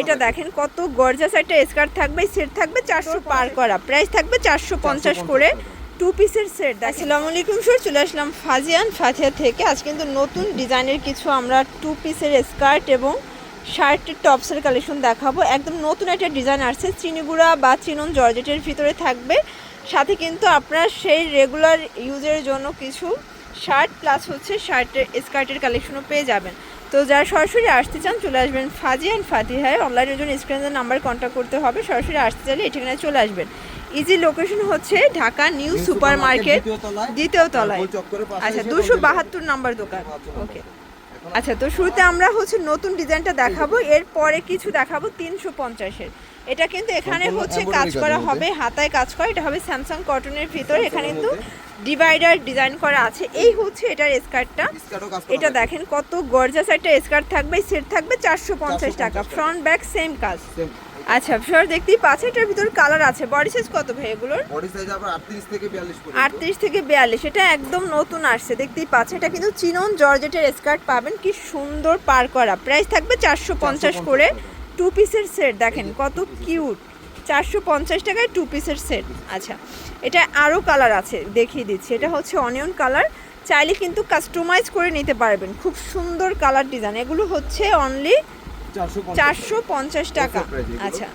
এটা দেখেন কত গর্জাস একটা স্কার্ট থাকবে সেট থাকবে চারশো পার করা। প্রাইস থাকবে চারশো পঞ্চাশ করে। টু পিসের সেট আসসালামু আলাইকুম স্যার চলে আসলাম ফাজিয়ান ফাজিয়া থেকে। আজ কিন্তু নতুন ডিজাইনের কিছু আমরা টু পিসের স্কার্ট এবং শার্টের টপসের কালেকশন দেখাবো। একদম নতুন একটা ডিজাইন আসছে। চিনিগুড়া বা চিনন জর্জেটের ভিতরে থাকবে। সাথে কিন্তু আপনার সেই রেগুলার ইউজের জন্য কিছু শার্ট প্লাস হচ্ছে শার্টের স্কার্টের কালেকশনও পেয়ে যাবেন। তো যারা সরাসরি আসতে চান চলে আসবেন ফাজি অ্যান্ড ফাতিহায় অনলাইনের জন্য স্ক্রিনের নাম্বার কন্ট্যাক্ট করতে হবে। সরাসরি আসতে চাইলে এই ঠিকানায় চলে আসবেন। ইজি লোকেশন হচ্ছে ঢাকা নিউ সুপার মার্কেট দ্বিতীয় তলায়। আচ্ছা দুশো বাহাত্তর নাম্বার দোকান। ওকে আচ্ছা তো শুরুতে আমরা হচ্ছে নতুন ডিজাইনটা দেখাবো এরপরে কিছু দেখাবো তিনশো পঞ্চাশের। এটা কিন্তু এখানে হচ্ছে কাজ করা হবে হাতায় কাজ করা এটা হবে স্যামসাং কটনের ভিতর এখানে কিন্তু ডিভাইডার ডিজাইন করা আছে। এই হচ্ছে এটার স্কার্টটা এটা দেখেন কত গর্জাস একটা স্কার্ট থাকবে সেট থাকবে চারশো পঞ্চাশ টাকা ফ্রন্ট ব্যাক সেম কাজ। আচ্ছা ফিওর দেখতেই পাচ্ছেন এটার ভিতর কালার আছে। বডি সাইজ কত ভাই এগুলোর? বডি সাইজ আবার 38 থেকে 42 পর্যন্ত। আটত্রিশ থেকে বিয়াল্লিশ এটা একদম নতুন আসছে দেখতেই পাচ্ছেন। এটা কিন্তু চিনন জর্জেটের স্কার্ট পাবেন। কি সুন্দর পার করা। প্রাইস থাকবে চারশো পঞ্চাশ করে। টু পিসের সেট দেখেন কত কিউট চারশো পঞ্চাশ টাকায় টু পিসের সেট আচ্ছা এটা আরও কালার আছে দেখিয়ে দিচ্ছি। এটা হচ্ছে অনিয়ন কালার চাইলে কিন্তু কাস্টমাইজ করে নিতে পারবেন। খুব সুন্দর কালার ডিজাইন এগুলো হচ্ছে অনলি 450 চারশো পঞ্চাশ টাকা। আচ্ছা।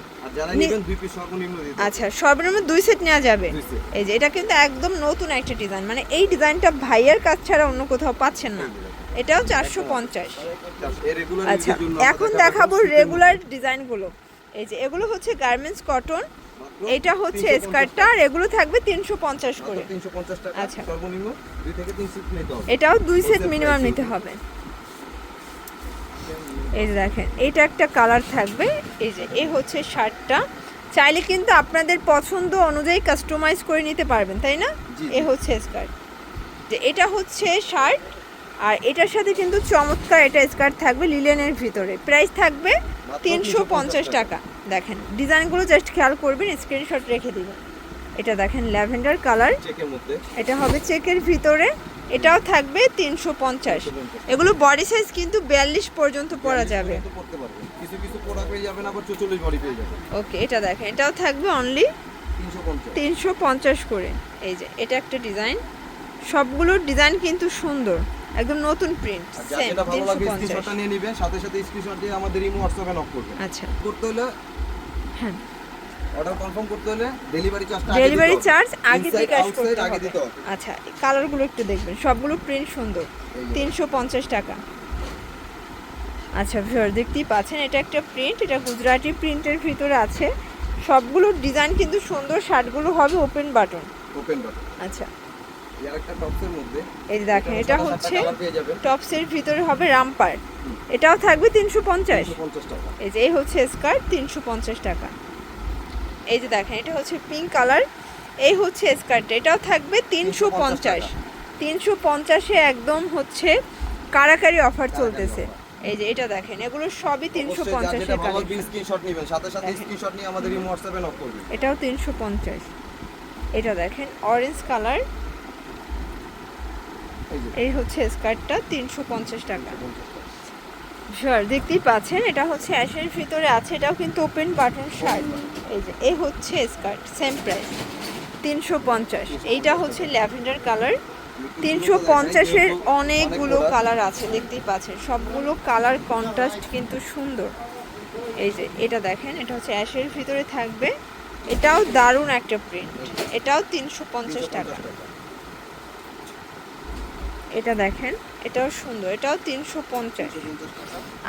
আচ্ছা সর্বনিম্ন দুই সেট নেওয়া যাবে। এই যে এটা কিন্তু একদম নতুন একটা ডিজাইন মানে এই ডিজাইনটা ভাইয়ের কাজ ছাড়া অন্য কোথাও পাচ্ছেন না। এটাও চারশো পঞ্চাশ। আচ্ছা এখন দেখাবো রেগুলার ডিজাইনগুলো এই যে এগুলো হচ্ছে গার্মেন্টস কটন এটা হচ্ছে স্কার্টটা আর এগুলো থাকবে তিনশো পঞ্চাশ করে। আচ্ছা। এটাও দুই সেট মিনিমাম নিতে হবে। এই যে দেখেন এটা একটা কালার থাকবে। এই যে এ হচ্ছে শার্টটা। চাইলে কিন্তু আপনাদের পছন্দ অনুযায়ী কাস্টমাইজ করে নিতে পারবেন তাই না? এ হচ্ছে স্কার্ট। যে এটা হচ্ছে শার্ট আর এটার সাথে কিন্তু চমৎকার এটা স্কার্ট থাকবে লিলেনের ভিতরে। প্রাইস থাকবে তিনশো পঞ্চাশ টাকা। দেখেন ডিজাইনগুলো জাস্ট খেয়াল করবেন স্ক্রিনশট রেখে দিবেন। এটা দেখেন ল্যাভেন্ডার কালার। এটা হবে চেকের ভিতরে। এটাও থাকবে তিনশো পঞ্চাশ। এগুলো বডি সাইজ কিন্তু বিয়াল্লিশ পর্যন্ত পরা যাবে। পর্যন্ত কিছু কিছু যাবেন আবার বডি পেয়ে যাবেন। ওকে এটা দেখেন এটাও থাকবে অনলি তিনশো পঞ্চাশ। করে। এই যে এটা একটা ডিজাইন সবগুলোর ডিজাইন কিন্তু সুন্দর একদম নতুন প্রিন্ট সেম নিয়ে নেবেন সাথে সাথে স্ক্রিনশট দিয়ে আমাদের ইমো হোয়াটসঅ্যাপে নক করবেন। আচ্ছা। করতে হলে হ্যাঁ। অর্ডার কনফার্ম করতে হলে ডেলিভারি চার্জটা ডেলিভারি চার্জ আগে বিকাশ করতে আগে দিতে হবে। আচ্ছা কালারগুলো একটু দেখবেন। সবগুলো প্রিন্ট সুন্দর। তিনশো পঞ্চাশ টাকা। আচ্ছা ভিউয়ার দেখতেই পাচ্ছেন এটা একটা প্রিন্ট এটা গুজরাটি প্রিন্টের ভিতরে আছে। সবগুলোর ডিজাইন কিন্তু সুন্দর শার্টগুলো হবে ওপেন বাটন ওপেন বাটন আচ্ছা। এই দেখেন এটা হচ্ছে টপসের ভিতরে হবে রামপার এটাও থাকবে তিনশো পঞ্চাশ। টাকা। এই যে এই হচ্ছে স্কার্ট তিনশো পঞ্চাশ টাকা। এই যে দেখেন এটা হচ্ছে পিঙ্ক কালার এই হচ্ছে স্কার্ট এটাও থাকবে তিনশো পঞ্চাশ। তিনশো পঞ্চাশে একদম হচ্ছে কারাকারি অফার চলতেছে। এই যে এটা দেখেন এগুলো সবই তিনশো কালেকশন স্ক্রিনশট নেবেন সাথে সাথে স্ক্রিনশট নিয়ে আমাদের ইমো হোয়াটসঅ্যাপে নক করবেন এটাও তিনশো পঞ্চাশ। এটা দেখেন অরেঞ্জ কালার এই হচ্ছে স্কার্টটা তিনশো পঞ্চাশ টাকা। শিওর দেখতেই পাচ্ছেন, এটা হচ্ছে অ্যাশের ভিতরে আছে, এটাও কিন্তু ওপেন বাটন শার্ট এই যে এই হচ্ছে স্কার্ট সেম প্রাইস তিনশো পঞ্চাশ, এইটা হচ্ছে ল্যাভেন্ডার কালার তিনশো পঞ্চাশের অনেকগুলো কালার আছে, দেখতেই পাচ্ছেন। সবগুলো কালার কন্ট্রাস্ট কিন্তু সুন্দর। এই যে, এটা দেখেন, এটা হচ্ছে অ্যাশের ভিতরে থাকবে। এটাও দারুণ একটা প্রিন্ট এটাও তিনশো পঞ্চাশ টাকা। এটা দেখেন এটাও সুন্দর এটাও তিনশো পঞ্চাশ।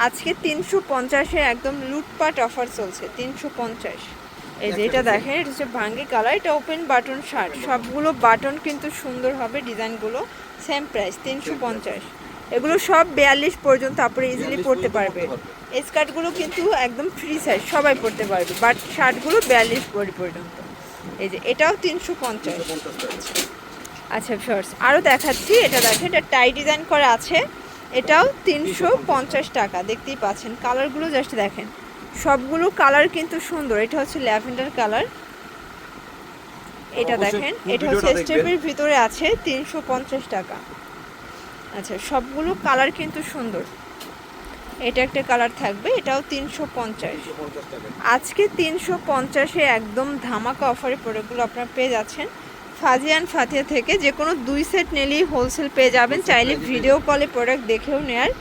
আজকে তিনশো পঞ্চাশে একদম লুটপাট অফার চলছে তিনশো পঞ্চাশ। এই যে এটা দেখেন এটা হচ্ছে ভাঙ্গি কালার এটা ওপেন বাটন শার্ট সবগুলো বাটন কিন্তু সুন্দর হবে ডিজাইনগুলো সেম প্রাইস তিনশো পঞ্চাশ। এগুলো সব বিয়াল্লিশ পর্যন্ত আপনি ইজিলি পড়তে পারবে পরতে পারবে। এই স্কার্টগুলো কিন্তু একদম ফ্রি সাইজ সবাই পড়তে পারবে বাট শার্টগুলো বিয়াল্লিশ পর্যন্ত। এই যে এটাও তিনশো পঞ্চাশ। 350 টাকা আচ্ছা ফার্স্ট আরও দেখাচ্ছি এটা দেখেন এটা টাই ডিজাইন করা আছে। এটাও তিনশো পঞ্চাশ টাকা দেখতেই পাচ্ছেন। কালারগুলো জাস্ট দেখেন। সবগুলো কালার কিন্তু সুন্দর। এটা হচ্ছে ল্যাভেন্ডার কালার এটা দেখেন এটা হচ্ছে স্টেপের ভিতরে আছে তিনশো পঞ্চাশ টাকা। আচ্ছা সবগুলো কালার কিন্তু সুন্দর। এটা একটা কালার থাকবে এটাও তিনশো পঞ্চাশ। আজকে তিনশো পঞ্চাশে একদম ধামাকা অফারে প্রোডাক্টগুলো আপনারা পেয়ে যাচ্ছেন। ফাজিয়ান ফাতিয়া থেকে যে কোনো দুই সেট নিলেই হোলসেল পেয়ে যাবেন। চাইলে ভিডিও কলে প্রোডাক্ট দেখেও নেওয়ার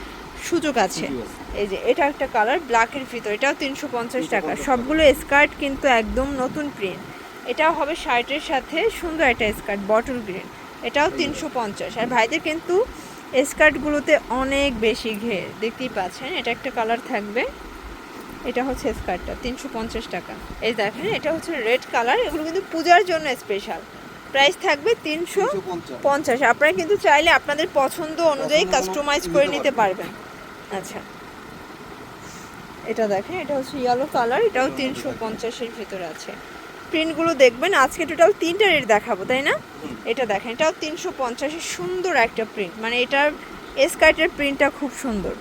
সুযোগ আছে। এই যে এটা একটা কালার ব্ল্যাকের ভিতর। এটাও তিনশো পঞ্চাশ টাকা। সবগুলো স্কার্ট কিন্তু একদম নতুন প্রিন্ট এটাও হবে শার্টের সাথে সুন্দর একটা স্কার্ট বটল গ্রিন এটাও তিনশো পঞ্চাশ। আর ভাইদের কিন্তু স্কার্টগুলোতে অনেক বেশি ঘের। দেখতেই পাচ্ছেন এটা একটা কালার থাকবে। এটা হচ্ছে স্কার্টটা তিনশো পঞ্চাশ টাকা। এই দেখেন এটা হচ্ছে রেড কালার এগুলো কিন্তু পূজার জন্য স্পেশাল প্রাইস থাকবে তিনশো পঞ্চাশ। আপনারা কিন্তু চাইলে আপনাদের পছন্দ অনুযায়ী কাস্টমাইজ করে নিতে নিতে পারবেন। আচ্ছা। এটা দেখেন এটা হচ্ছে ইয়েলো কালার এটাও তিনশো পঞ্চাশের ভিতরে আছে। প্রিন্টগুলো দেখবেন আজকে টোটাল তিনটা রেট দেখাবো তাই না? এটা দেখেন এটাও তিনশো পঞ্চাশের সুন্দর একটা প্রিন্ট মানে এটার স্কার্টের প্রিন্টটা খুব সুন্দর।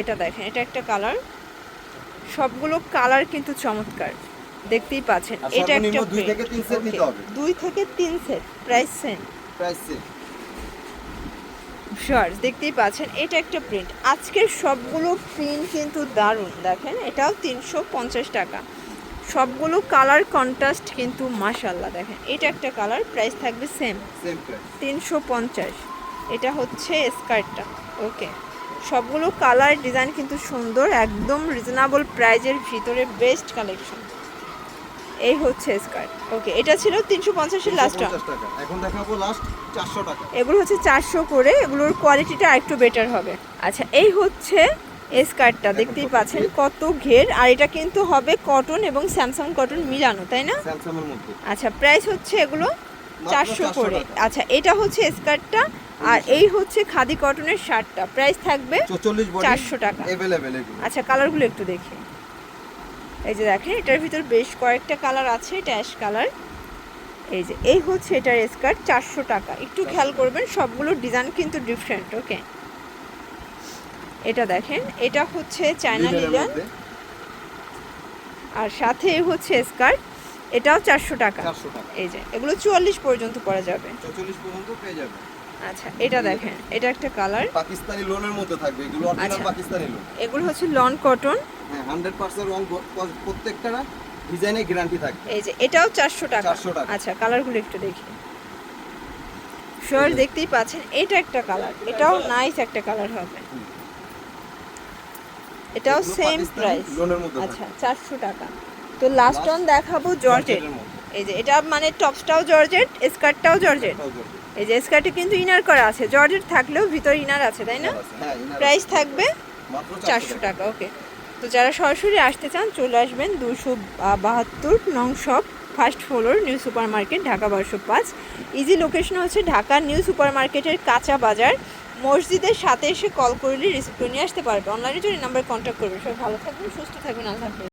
এটা দেখেন এটা একটা কালার সবগুলো কালার কিন্তু চমৎকার। দেখতেই পাচ্ছেন। এটা একটা দুই থেকে তিন set নিতে হবে। দুই থেকে তিন set price same price same shorts দেখতেই পাচ্ছেন এটা একটা প্রিন্ট আজকের সবগুলো প্রিন্ট কিন্তু দারুণ দেখেন এটাও তিনশো পঞ্চাশ টাকা। সবগুলো কালার কন্ট্রাস্ট কিন্তু মাশাল্লাহ দেখেন এটা একটা কালার প্রাইস থাকবে সেম সেম তিনশো পঞ্চাশ এটা হচ্ছে স্কার্টটা ওকে সবগুলো কালার ডিজাইন কিন্তু সুন্দর একদম রিজনেবল প্রাইজের ভিতরে বেস্ট কালেকশন এই হচ্ছে স্কার্ট ওকে এটা ছিল তিনশো পঞ্চাশের লাস্ট এখন দেখাবো লাস্ট চারশো টাকা। এগুলো হচ্ছে চারশো করে। এগুলোর কোয়ালিটিটা একটু বেটার হবে। আচ্ছা এই হচ্ছে স্কার্টটা দেখতেই পাচ্ছেন কত ঘের। আর এটা কিন্তু হবে কটন এবং স্যামসাং কটন মিলানো তাই না? স্যামসাং এর মধ্যে। আচ্ছা প্রাইস হচ্ছে এগুলো চারশো 400 করে। আচ্ছা এটা হচ্ছে স্কার্টটা আর এই হচ্ছে খাদি কটনের শার্টটা প্রাইস থাকবে 400 টাকা। আচ্ছা কালারগুলো একটু দেখি। এই যে দেখেন এটার ভিতর বেশ কয়েকটা কালার আছে এটা অ্যাশ কালার। এই যে এই হচ্ছে এটার স্কার্ট চারশো টাকা। একটু খেয়াল করবেন সবগুলো ডিজাইন কিন্তু ডিফারেন্ট ওকে এটা দেখেন এটা হচ্ছে চায়না লিলেন আর সাথে এই হচ্ছে স্কার্ট এটাও চারশো টাকা। এই যে এগুলো চুয়াল্লিশ পর্যন্ত পরা যাবে। চল্লিশ পর্যন্ত পেয়ে যাবে। আচ্ছা এটা দেখেন এটা একটা কালার পাকিস্তানি লোনের মধ্যে থাকবে এগুলো অরিজিনাল আচ্ছা। পাকিস্তানি লোন। এগুলো হচ্ছে লন কটন হ্যাঁ হান্ড্রেড পার্সেন্ট রং প্রত্যেকটা ডিজাইনে গ্যারান্টি থাকবে। এই যে এটাও চারশো টাকা। 400 টাকা। আচ্ছা কালারগুলো একটু দেখি। শিওর দেখতেই পাচ্ছেন এটা একটা কালার এটাও নাইস একটা কালার হবে। এটাও সেম প্রাইস লোনের মধ্যে আচ্ছা চারশো টাকা। তো লাস্ট অন দেখাবো জর্জেট এই যে এটা মানে টপসটাও জর্জেট স্কার্টটাও জর্জেট। এই যে স্কার্টে কিন্তু ইনার করা আছে। জর্জেট থাকলেও ভিতর ইনার আছে তাই না? হ্যাঁ প্রাইস থাকবে চারশো টাকা। ওকে তো যারা সরাসরি আসতে চান চলে আসবেন দুশো বাহাত্তর নং shop first floor new super market Dhaka বারোশো পাঁচ। ইজি লোকেশন হচ্ছে ঢাকা নিউ সুপার মার্কেটের কাঁচা বাজার। মসজিদের সাথে এসে কল করলে রিসিপ্ট নিয়ে আসতে পারবে। অনলাইনে যদি নাম্বার কন্ট্যাক্ট করবে সবাই ভালো থাকবেন সুস্থ থাকবেন আল্লাহ